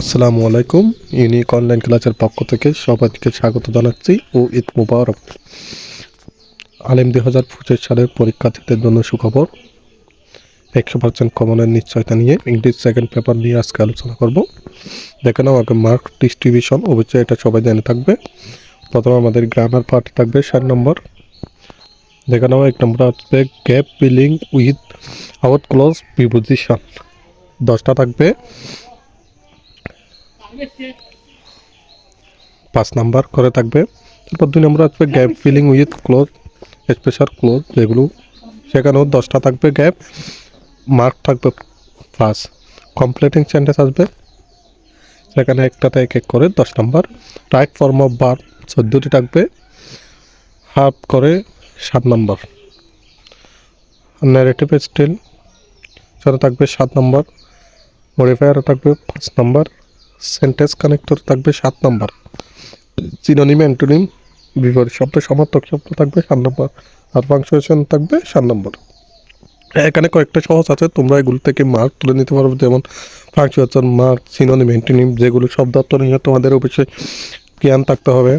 আসসালামু আলাইকুম। Unique online ক্লাসের পক্ষ থেকে সবাইকে স্বাগত জানাচ্ছি ও ঈদ মুবারক। আলিম দুই হাজার পঁচিশ সালের পরীক্ষার্থীদের জন্য সুখবর। একশো পার্সেন্ট কমনের নিশ্চয়তা নিয়ে ইংলিশ সেকেন্ড পেপার নিয়ে আজকে আলোচনা করব। দেখে নাও আগে মার্ক ডিস্ট্রিবিউশন অবশ্যই এটা সবাই জেনে থাকবে। প্রথমে আমাদের গ্রামার পার্ট থাকবে ষাট নম্বর। দেখে নাও এক নম্বর আসবে gap filling without clues preposition দশটা থাকবে পাঁচ নাম্বার করে থাকবে। তারপর দুই নম্বর আসবে gap filling with clues special clues যেগুলো সেখানেও দশটা থাকবে গ্যাপ মার্ক থাকবে পাঁচ কমপ্লিটিং সেন্টেন্স আসবে। সেখানে একটাতে এক এক করে দশ নাম্বার। রাইট ফর্ম অফ বার চোদ্দোটি থাকবে। হাফ করে সাত নম্বর। ন্যারেটিভ স্টিল সেটা থাকবে সাত নম্বর। মডিফায়ার থাকবে পাঁচ নম্বর। সেন্টেন্স কানেক্টর থাকবে সাত নম্বর। সিনোনিম অ্যান্টোনিম বিপরীত শব্দ সমার্থক শব্দ থাকবে সাত নম্বর। আর ফাংশন থাকবে সাত নম্বর। এখানে কয়েকটা সহজ আছে, তোমরা এগুলো থেকে মার্ক তুলে নিতে পারবে যেমন ফাংশন মার্ক সিনোনিম অ্যান্টোনিম যেগুলো শব্দ নিয়ে তোমাদের অবশ্যই জ্ঞান থাকতে হবে।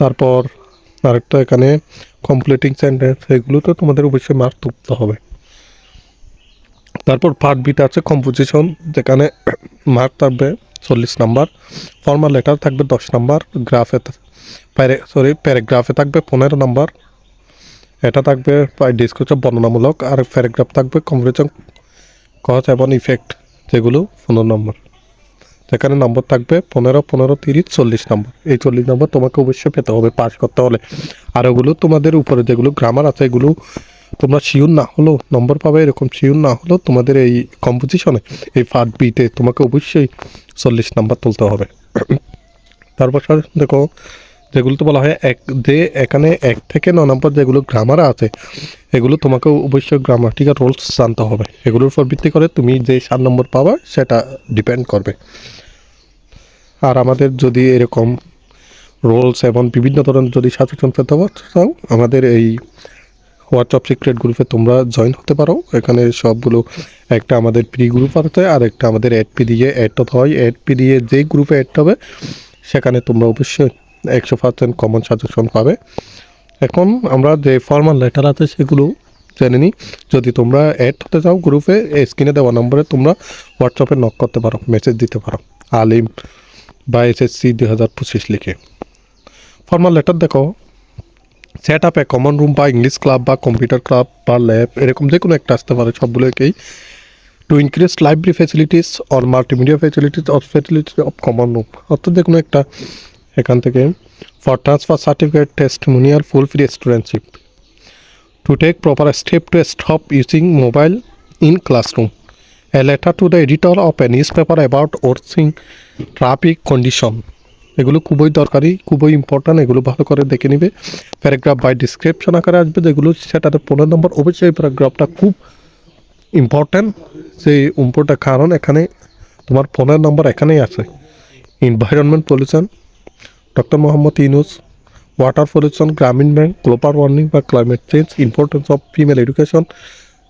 তারপর আরেকটা এখানে কমপ্লিটিং সেন্টেন্স এগুলো তো তোমাদের অবশ্যই মার্ক তুলতে হবে। তারপর পার্ট বিটা আছে কম্পোজিশন যেখানে মার্ক থাকবে। চল্লিশ নাম্বার। ফর্মাল লেটার থাকবে দশ নাম্বার গ্রাফে সরি প্যারাগ্রাফে থাকবে পনেরো নাম্বার। এটা থাকবে ডিসক্রিপশন বর্ণনামূলক আর প্যারাগ্রাফ থাকবে কম্পিটিশন কজ এবং ইফেক্ট যেগুলো পনেরো নম্বর। যেখানে নম্বর থাকবে পনেরো পনেরো, তিরিশ, চল্লিশ নম্বর। এই চল্লিশ নম্বর তোমাকে অবশ্যই পেতে হবে পাস করতে হলে। আর ওগুলো তোমাদের উপরে যেগুলো গ্রামার আছে, এগুলো তোমরা শিওর না হলেও নম্বর পাবে এরকম শিওর না হলেও তোমাদের এই কম্পোজিশনে এই ফার্ট বিতে তোমাকে অবশ্যই চল্লিশ নাম্বার তুলতে হবে। তারপর স্যার দেখো, যেগুলো তো বলা হয় এক, যে এখানে এক থেকে ন নম্বর যেগুলো গ্রামার আছে, এগুলো তোমাকে অবশ্যই গ্রামাটিক্যাল রোলস জানতে হবে। এগুলোর উপর ভিত্তি করে তুমি যে সাত নম্বর পাবা, সেটা ডিপেন্ড করবে। আর আমাদের যদি এরকম রোলস এবং বিভিন্ন ধরনের যদি সাজেশন পেতে চাও, আমাদের এই হোয়াটসঅ্যাপ সিক্রেট গ্রুপে তোমরা জয়েন হতে পারো। এখানে সবগুলো একটা আমাদের প্রি গ্রুপ আছে আর একটা আমাদের অ্যাড পি দিয়ে অ্যাড হতে হয়। অ্যাড পি দিয়ে যে গ্রুপে অ্যাড হবে, সেখানে তোমরা অবশ্যই একশো পার্সেন্ট কমন সাজেশন পাবে। এখন আমরা যে ফর্মাল লেটার আছে, সেগুলো জেনে নিই। যদি তোমরা অ্যাড হতে চাও গ্রুপে স্ক্রিনে দেওয়া নম্বরে তোমরা হোয়াটসঅ্যাপে নক করতে পারো মেসেজ দিতে পারো। আলিম বা এসএসসি দুই হাজার পঁচিশ লিখে। ফর্মাল লেটার দেখো set up a common room বা ইংলিশ ক্লাব বা কম্পিউটার ক্লাব বা ল্যাব এরকম যে কোনো একটা আসতে পারে সবগুলোকেই to increase library facilities or multimedia facilities or facilities of common room অর্থাৎ যে কোনো একটা, এখান থেকে for transfer certificate testimonial full free studentship to take proper step to stop using mobile in classroom a letter to the editor of a news paper about worsening traffic condition এগুলো খুবই দরকারি, খুবই ইম্পর্ট্যান্ট এগুলো ভালো করে দেখে নিবে। Paragraph by description আকারে আসবে, যেগুলো সেটাতে পনেরো নম্বর অবশ্যই প্যারাগ্রাফটা খুব ইম্পর্ট্যান্ট সেই ইম্পর্ট্যান্ট কারণ এখানে তোমার পনেরো নম্বর এখানেই আছে। Environment pollution doctor Mohammad Yunus water pollution Grameen bank global warming বা climate change importance of female education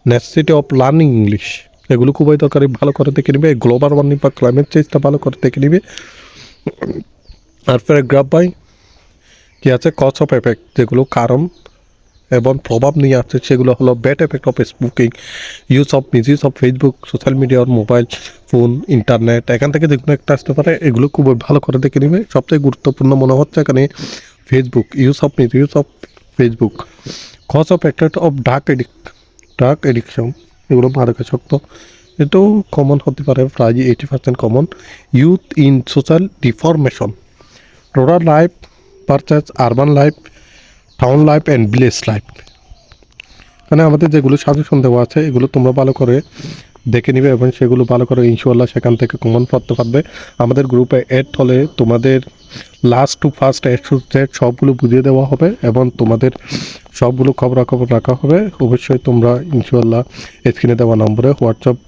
necessity of learning English এগুলো খুবই দরকারি, ভালো করে দেখে নিবে। গ্লোবাল ওয়ার্মিং বা ক্লাইমেট চেঞ্জটা ভালো করে দেখে নিবে। আর প্যারাগ্রাফ বাই কী আছে কজ অফ এফেক্ট যেগুলো কারণ এবং প্রভাব নিয়ে আসছে, সেগুলো হলো bad effect of smoking use of misuse of Facebook social media or mobile phone internet এখান থেকে যে কোনো একটা আসতে পারে, এগুলো খুব ভালো করে দেখে নেবে। সবচেয়ে গুরুত্বপূর্ণ মনে হচ্ছে এখানে Facebook use of misuse of Facebook cause of effect of drug addict drug addiction এগুলো মাদকাসক্ত এটাও কমন হতে পারে, প্রায় eighty percent common youth in social deformation rural life versus urban life town life and village life মানে আমাদের যেগুলো suggestion দেওয়া আছে, এগুলো তোমরা ভালো করে দেখে নিবে এবং সেগুলো ভালো করে ইনশাল্লাহ সেখান থেকে কমন পড়তে পারবে আমাদের গ্রুপে অ্যাড হলে তোমাদের last to first A to Z সবগুলো বুঝিয়ে দেওয়া হবে এবং তোমাদের সবগুলো খবরাখবর রাখা হবে। অবশ্যই তোমরা ইনশাল্লাহ স্ক্রিনে দেওয়া নম্বরে হোয়াটসঅ্যাপ,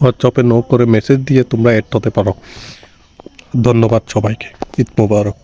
হোয়াটসঅ্যাপে নো করে মেসেজ দিয়ে তোমরা অ্যাড হতে পারো। ধন্যবাদ সবাইকে। ঈদ মুবারক